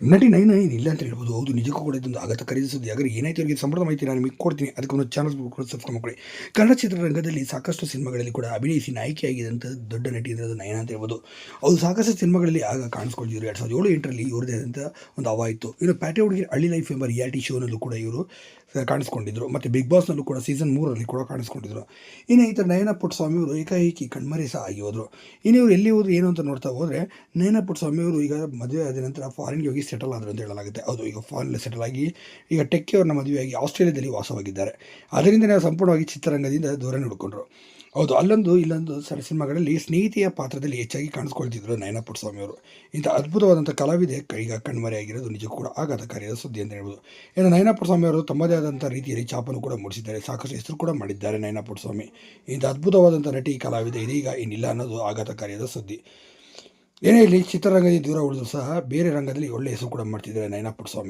ನಟಿ ನೈನ ಇಲ್ಲ ಅಂತ ಹೇಳ್ಬೋದು. ಹೌದು, ನಿಜಕ್ಕೂ ಕೂಡ ಇದೊಂದು ಆಘಾತಕಾರಿ ಸುದ್ದಿ ಹಾಗಾದ್ರೆ ಏನಾಯ್ತು ಅವರಿಗೆ ಸಂಪೂರ್ಣ ಮಾಹಿತಿ ನಾನು ನಿಮಗೆ ಕೊಡ್ತೀನಿ. ಅದಕ್ಕೆ ಒಂದು ಚಾನಲ್ ಕೂಡ ಸಬ್ಸ್ಕ್ರೈಬ್ ಮಾಡ್ಕೊಳ್ಳಿ. ಕನ್ನಡ ಚಿತ್ರರಂಗದಲ್ಲಿ ಸಾಕಷ್ಟು ಸಿನಿಮಾಗಳಲ್ಲಿ ಕೂಡ ಅಭಿನಯಿಸಿ ನಾಯಕಿಯಾಗಿದ್ದಂಥ ದೊಡ್ಡ ನಟಿ ಅಂದರೆ ಅದು ನಯನ ಅಂತ ಹೇಳ್ಬೋದು. ಅವರು ಸಾಕಷ್ಟು ಸಿನಿಮಾಗಳಲ್ಲಿ ಆಗ ಕಾಣಿಸ್ಕೊಂಡಿದ್ರು ಎರಡು ಸಾವಿರದ ಏಳು ಎಂಟರಲ್ಲಿ ಇವ್ರದೇ ಆದಂಥ ಒಂದು ಹವಾ ಇತ್ತು ಇನ್ನು ಪ್ಯಾಟೆ ಹುಡುಗಿ ಹಳ್ಳಿ ಲೈಫ್ ಎಂಬ ರಿಯಾಲಿಟಿ ಶೋನಲ್ಲೂ ಕೂಡ ಇವರು ಕಾಣಿಸ್ಕೊಂಡಿದ್ರು. ಮತ್ತು ಬಿಗ್ ಬಾಸ್ನಲ್ಲೂ ಕೂಡ ಸೀಸನ್ ಮೂರರಲ್ಲಿ ಕೂಡ ಕಾಣಿಸ್ಕೊಂಡಿದ್ರು. ಇನ್ನು ಈ ಥರ ನಯನ ಪುಟ್ಟಸ್ವಾಮಿ ಅವರು ಏಕಾಏಕಿ ಕಣ್ಮರೆ ಸಹ ಆಗಿ ಹೋದರು. ಇನ್ನು ಇವರು ಎಲ್ಲಿ ಹೋದ್ರು ಏನು ಅಂತ ನೋಡ್ತಾ ಹೋದರೆ ನಯನ ಪುಟ್ಟಸ್ವಾಮಿ ಅವರು ಈಗ ಮದುವೆ ಆದ ನಂತರ ಫಾರಿನ್ಗೆ ಹೋಗಿ ಸೆಟಲ್ ಆದರು ಅಂತ ಹೇಳಲಾಗುತ್ತೆ. ಹೌದು, ಈಗ ಫಾರಿನಲ್ಲಿ ಸೆಟಲ್ ಆಗಿ, ಈಗ ಟೆಕ್ಕಿ ಅವ್ರನ್ನ ಮದುವೆಯಾಗಿ ಆಸ್ಟ್ರೇಲಿಯಾದಲ್ಲಿ ವಾಸವಾಗಿದ್ದಾರೆ. ಅದರಿಂದ ನಾವು ಸಂಪೂರ್ಣವಾಗಿ ಚಿತ್ರರಂಗದಿಂದ ದೂರ ನೋಡಿಕೊಂಡ್ರು. ಹೌದು, ಅಲ್ಲೊಂದು, ಇಲ್ಲೊಂದು ಸಣ್ಣ ಸಿನಿಮಾಗಳಲ್ಲಿ ಸ್ನೇಹಿತೆಯ ಪಾತ್ರದಲ್ಲಿ ಹೆಚ್ಚಾಗಿ ಕಾಣಿಸ್ಕೊಳ್ತಿದ್ರು ನಯನ ಸ್ವಾಮಿ ಅವರು ಇಂಥ ಅದ್ಭುತವಾದಂಥ ಕಲಾವಿದೆ ಕೈಗ ಕಣ್ಮರೆಯಾಗಿರೋದು ನಿಜಕ್ಕೂ ಕೂಡ ಆಘಾತಕಾರಿಯಾದ ಸುದ್ದಿ ಅಂತ ಹೇಳ್ಬೋದು. ಇನ್ನು ನಯನ ಸ್ವಾಮಿ ಅವರು ತಮ್ಮದೇ ಆದಂಥ ರೀತಿಯಲ್ಲಿ ಚಾಪನ್ನು ಕೂಡ ಮೂಡಿಸಿದ್ದಾರೆ, ಸಾಕಷ್ಟು ಹೆಸರು ಕೂಡ ಮಾಡಿದ್ದಾರೆ ನಯನ ಪುಟ್ಟಸ್ವಾಮಿ. ಇಂಥ ಅದ್ಭುತವಾದಂಥ ನಟಿ, ಕಲಾವಿದೆ ಇದೀಗ ಏನಿಲ್ಲ ಅನ್ನೋದು ಆಘಾತಕಾರಿಯಾದ ಸುದ್ದಿ. ಏನೇ ಇಲ್ಲಿ ಚಿತ್ರರಂಗದಲ್ಲಿ ದೂರ ಉಳಿದು ಸಹ ಬೇರೆ ರಂಗದಲ್ಲಿ ಒಳ್ಳೆಯ ಹೆಸರು ಕೂಡ ಮಾಡ್ತಿದ್ದಾರೆ ನಯನ ಪುಟ್ಟಸ್ವಾಮಿ.